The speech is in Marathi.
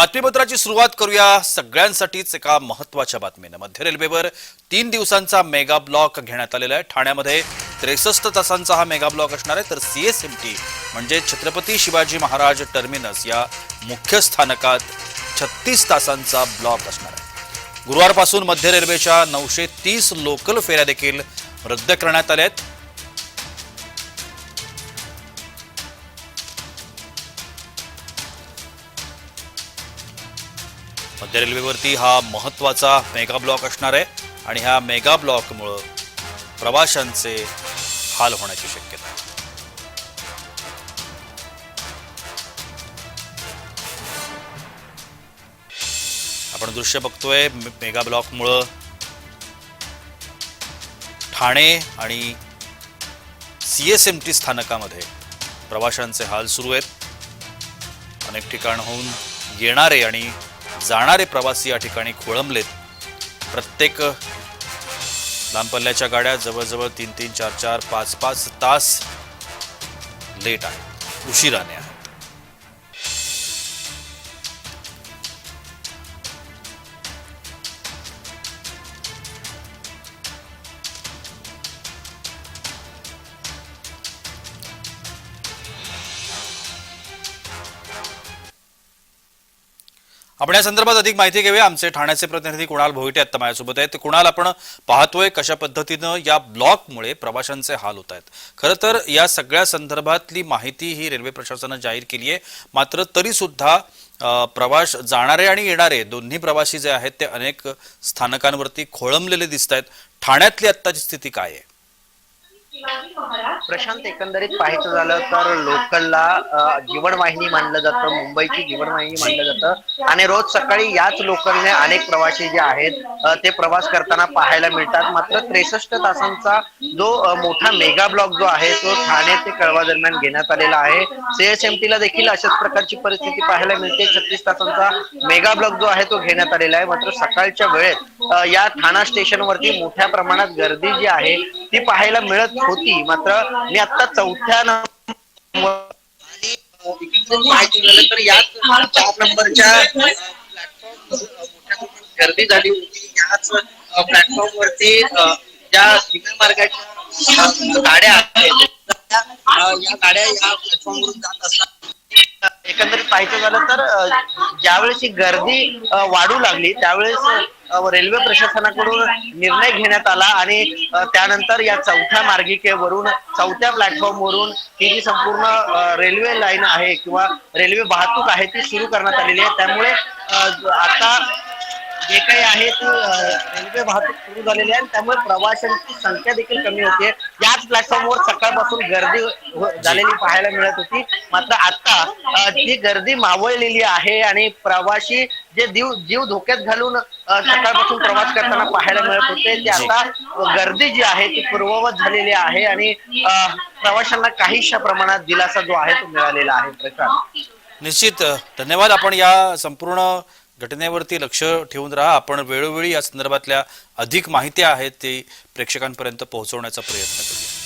बातमीपत्राची सुरुवात करूया सगळ्यांसाठीच एका महत्त्वाच्या बातमीनं. मध्य रेल्वेवर तीन दिवसांचा मेगा ब्लॉक घेण्यात आलेला आहे. ठाण्यामध्ये त्रेसष्ट तासांचा हा मेगा ब्लॉक असणार आहे. तर सीएसएमटी म्हणजे छत्रपती शिवाजी महाराज टर्मिनस या मुख्य स्थानकात छत्तीस तासांचा ब्लॉक असणार आहे. गुरुवारपासून मध्य रेल्वेच्या नऊशे तीस लोकल फेऱ्या देखील रद्द करण्यात आल्या आहेत. मध्य रेल्वेवरती हा महत्त्वाचा मेगा ब्लॉक असणार आहे आणि ह्या मेगा ब्लॉकमुळं प्रवाशांचे हाल होण्याची शक्यता आहे. आपण दृश्य बघतोय मेगा ब्लॉकमुळं ठाणे आणि सी एस एम टी स्थानकामध्ये प्रवाशांचे हाल सुरू आहेत. अनेक ठिकाणहून येणारे आणि जाणारे प्रवासी या ठिकाणी खोळंबलेत. प्रत्येक लांब पल्ल्याच्या गाड्या जवळजवळ तीन तीन चार चार पाच पाच तास लेट आहेत. उशिराने आहेत. आपण या संदर्भात अधिक माहिती घेऊया. आमचे ठाण्याचे प्रतिनिधी कुणाल भोईटे आता माझ्यासोबत आहेत. कुणाल आपण पाहतोय कशा पद्धतीनं या ब्लॉकमुळे प्रवाशांचे हाल होत आहेत. खरं तर या सगळ्या संदर्भातली माहिती ही रेल्वे प्रशासनानं जाहीर केली आहे. मात्र तरी सुद्धा प्रवास जाणारे आणि येणारे दोन्ही प्रवासी जे आहेत ते अनेक स्थानकांवरती खोळंबलेले दिसत आहेत. ठाण्यातली आत्ताची स्थिती काय आहे? प्रशांत एकंदरीत पाहायचं झालं तर लोकलला जीवनवाहिनी मानलं जातं मुंबईची जीवनवाहिनी मानलं जातं. आणि रोज सकाळी याच लोकलने अनेक प्रवासी जे आहेत ते प्रवास करताना पाहायला मिळतात. मात्र त्रेसष्ट तासांचा जो मोठा मेगा ब्लॉक जो आहे तो ठाणे ते कळवा दरम्यान घेण्यात आलेला आहे. सीएसएमटी ला देखील अशाच प्रकारची परिस्थिती पाहायला मिळते. छत्तीस तासांचा मेगा ब्लॉक जो आहे तो घेण्यात आलेला आहे. मात्र सकाळच्या वेळेत या ठाणा स्टेशनवरती मोठ्या प्रमाणात गर्दी जी आहे ती पाहायला मिळत होती. मात्र मी आता चौथ्या माहिती झालं तर याच चार नंबरच्या गर्दी झाली होती. याच प्लॅटफॉर्म वरती ज्या विमान मार्गाच्या गाड्या आहेत या गाड्या या प्लॅटफॉर्म वरून जात असतात एकंदरीत पाहायचं झालं तर ज्यावेळेस ही गर्दी वाढू लागली त्यावेळेस रेल्वे प्रशासनाकडून निर्णय घेण्यात आला आणि त्यानंतर या चौथ्या मार्गिकेवरून चौथ्या प्लॅटफॉर्म वरून ही जी संपूर्ण रेल्वे लाईन आहे किंवा रेल्वे वाहतूक आहे ती सुरू करण्यात आलेली आहे. त्यामुळे आता जे काही आहे ते रेल्वे वाहतूक सुरू झालेली आहे त्यामुळे प्रवाशांची संख्या देखील कमी होते. याच प्लॅटफॉर्मवर सकाळपासून गर्दी हो, हो, झालेली पाहायला मिळत होती. मात्र आता ती गर्दी मावळलेली आहे आणि प्रवाशी जे जीव जीव धोक्यात घालून सकाळपासून प्रवास करताना पाहायला मिळत होते ते आता गर्दी जी आहे ती पूर्ववत झालेली आहे आणि प्रवाशांना काहीशा प्रमाणात दिलासा जो आहे तो मिळालेला आहे. प्रकार निश्चित. धन्यवाद. आपण या संपूर्ण घटनेवरती लक्ष ठेवून राहा. आपण वेळोवेळी या संदर्भातल्या अधिक माहिती आहेत ती प्रेक्षकांपर्यंत पोहोचवण्याचा प्रयत्न करूया.